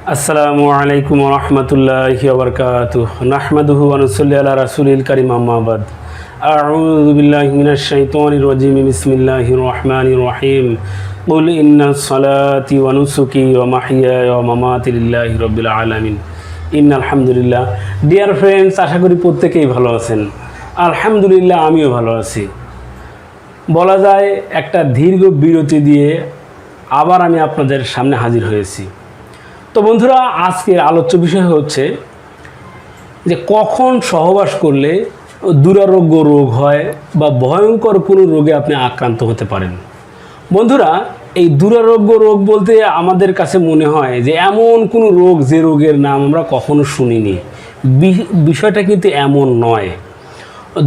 আসসালামু আলাইকুম রহমতুল্লাহি ওবরকাত নাহমাদুহু আনুসল্লি আলা রাসুলিল করিম আহমাবাদ أعوذ بالله من الشيطان الرجيم بسم الله الرحمن الرحيم قل إن الصلاة ونسكي ومحياي ومماتي لله رب العالمين ইন আলহামদুলিল্লাহ ডিয়ার ফ্রেন্ডস আশা করি প্রত্যেকেই ভালো আছেন আলহামদুলিল্লাহ আমিও ভালো আছি বলা যায় একটা দীর্ঘ বিরতি দিয়ে আবার আমি আপনাদের সামনে হাজির হয়েছি তো বন্ধুরা, আজকের আলোচ্য বিষয় হচ্ছে যে কখন সহবাস করলে দুরারোগ্য রোগ হয় বা ভয়ঙ্কর কোনো রোগে আপনি আক্রান্ত হতে পারেন। বন্ধুরা, এই দুরারোগ্য রোগ বলতে আমাদের কাছে মনে হয় যে এমন কোনো রোগ যে রোগের নাম আমরা কখনো শুনিনি। বিষয়টা কিন্তু এমন নয়।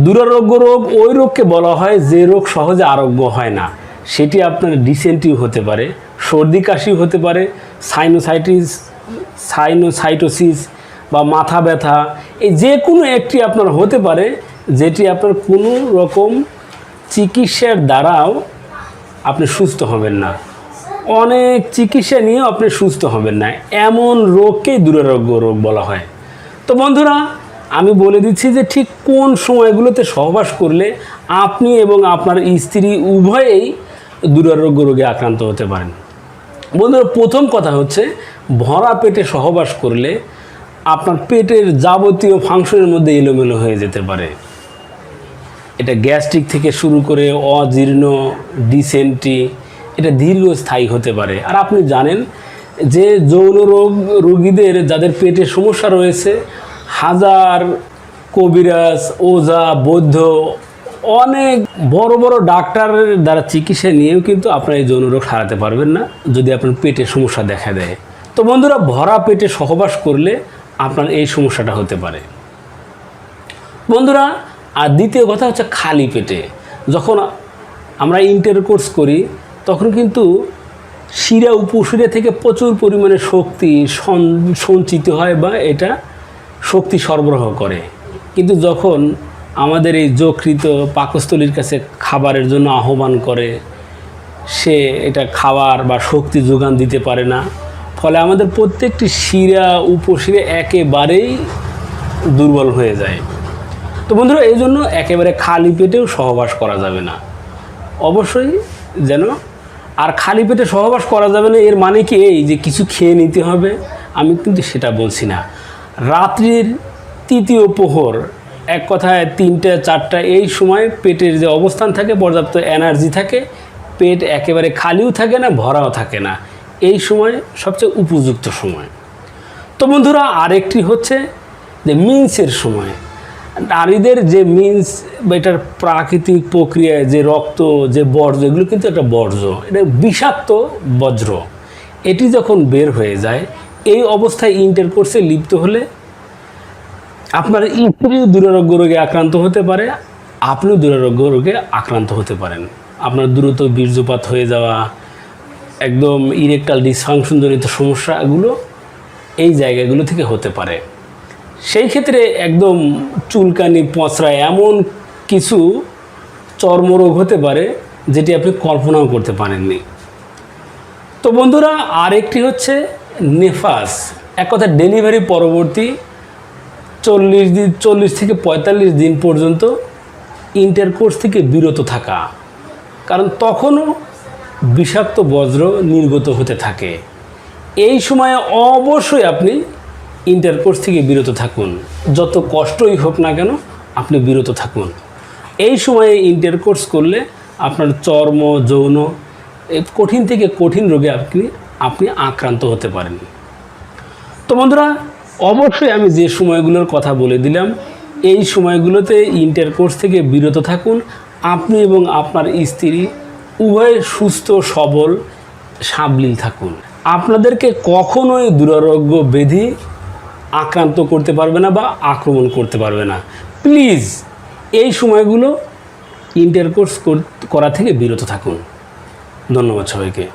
দুরারোগ্য রোগ ওই রোগকে বলা হয় যে রোগ সহজে আরোগ্য হয় না। সেটি আপনার ডিসেন্ট্রিও হতে পারে, সর্দি কাশি হতে পারে সাইনোসাইটিস সাইনোসাইটোসিস বা মাথা ব্যথা, এই যে কোনো একটি আপনার হতে পারে, যেটি আপনার কোনো রকম চিকিৎসার দ্বারাও আপনি সুস্থ হবেন না। অনেক চিকিৎসা নিয়েও আপনি সুস্থ হবেন না। এমন রোগকেই দুরারোগ্য রোগ বলা হয়। তো বন্ধুরা, আমি বলে দিচ্ছি যে ঠিক কোন সময়গুলোতে সহবাস করলে আপনি এবং আপনার স্ত্রী উভয়েই দুরারোগ্য রোগে আক্রান্ত হতে পারেন। বন্ধুরা, প্রথম কথা হচ্ছে, ভরা পেটে সহবাস করলে আপনার পেটের যাবতীয় ফাংশনের মধ্যে এলোমেলো হয়ে যেতে পারে। এটা গ্যাস্ট্রিক থেকে শুরু করে অজীর্ণ ডিসেন্ট্রি এটা দীর্ঘস্থায়ী হতে পারে। আর আপনি জানেন যে যৌন রোগ, রোগীদের যাদের পেটে সমস্যা রয়েছে, হাজার কবিরাজ, ওঝা, বৌদ্ধ অনেক বড় বড় ডাক্তারের দ্বারা চিকিৎসা নিয়েও কিন্তু আপনার এই যৌন রোগ সারাতে পারবেন না, যদি আপনার পেটে সমস্যা দেখা দেয়। তো বন্ধুরা, ভরা পেটে সহবাস করলে আপনার এই সমস্যাটা হতে পারে। বন্ধুরা, আর দ্বিতীয় কথা হচ্ছে খালি পেটে। যখন আমরা ইন্টার কোর্স করি, তখন কিন্তু শিরা উপশিরা থেকে প্রচুর পরিমাণে শক্তি সঞ্চিত হয় বা এটা শক্তি সরবরাহ করে। কিন্তু যখন আমাদের এই যকৃত পাকস্থলীর কাছে খাবারের জন্য আহ্বান করে, সে এটা খাবার বা শক্তি যোগান দিতে পারে না। ফলে আমাদের প্রত্যেকটি শিরা, উপশিরা একেবারেই দুর্বল হয়ে যায়। তো বন্ধুরা, এই জন্য একেবারে খালি পেটেও সহবাস করা যাবে না। অবশ্যই যেন আর খালি পেটে সহবাস করা যাবে না, এর মানে কি এই যে কিছু খেয়ে নিতে হবে? আমি কিন্তু সেটা বলছি না। রাত্রির তৃতীয় প্রহর এক কথায় তিনটে, চারটা, এই সময় পেটের যে অবস্থান থাকে, পর্যাপ্ত এনার্জি থাকে, পেট একেবারে খালিও থাকে না, ভরাও থাকে না। এই সময় সবচেয়ে উপযুক্ত সময়। তো বন্ধুরা, আরেকটি হচ্ছে যে মিন্সের সময়। নারীদের যে মিন্স এটার প্রাকৃতিক প্রক্রিয়ায় যে রক্ত, যে বর্জ্য, এগুলো কিন্তু একটা বর্জ্য। এটা বিষাক্ত বজ্র এটি যখন বের হয়ে যায়, এই অবস্থায় ইন্টারকোর্সে লিপ্ত হলে আপনার স্ত্রীও দুরারোগ্য রোগে আক্রান্ত হতে পারে, আপনিও দুরারোগ্য রোগে আক্রান্ত হতে পারেন। আপনার দ্রুত বীর্যপাত হয়ে যাওয়া, একদম ইরেকটাল ডিসফাংশনজনিত সমস্যাগুলো এই জায়গাগুলো থেকে হতে পারে। সেই ক্ষেত্রে একদম চুলকানি পচড়া এমন কিছু চর্মরোগ হতে পারে, যেটি আপনি কল্পনাও করতে পারেননি। তো বন্ধুরা, আরেকটি হচ্ছে নেফাস। এক কথা ডেলিভারি পরবর্তী চল্লিশ দিন, চল্লিশ থেকে পঁয়তাল্লিশ দিন পর্যন্ত ইন্টারকোর্স থেকে বিরত থাকা। কারণ তখনও বিষাক্ত বজ্র নির্গত হতে থাকে। এই সময়ে অবশ্যই আপনি ইন্টারকোর্স থেকে বিরত থাকুন। যত কষ্টই হোক না কেন আপনি বিরত থাকুন। এই সময়ে ইন্টারকোর্স করলে আপনার চর্ম, যৌন কঠিন থেকে কঠিন রোগে আপনি আপনি আক্রান্ত হতে পারেন। তো বন্ধুরা অবশ্যই আমি যে সময়গুলোর কথা বলে দিলাম, এই সময়গুলোতে ইন্টারকোর্স থেকে বিরত থাকুন। আপনি এবং আপনার স্ত্রী উভয় সুস্থ, সবল, সাবলীল থাকুন। আপনাদেরকে কখনোই দুরারোগ্য ব্যাধি আক্রান্ত করতে পারবে না বা আক্রমণ করতে পারবে না। প্লিজ এই সময়গুলো ইন্টার ইন্টারকোর্স করা থেকে বিরত থাকুন। ধন্যবাদ সবাইকে।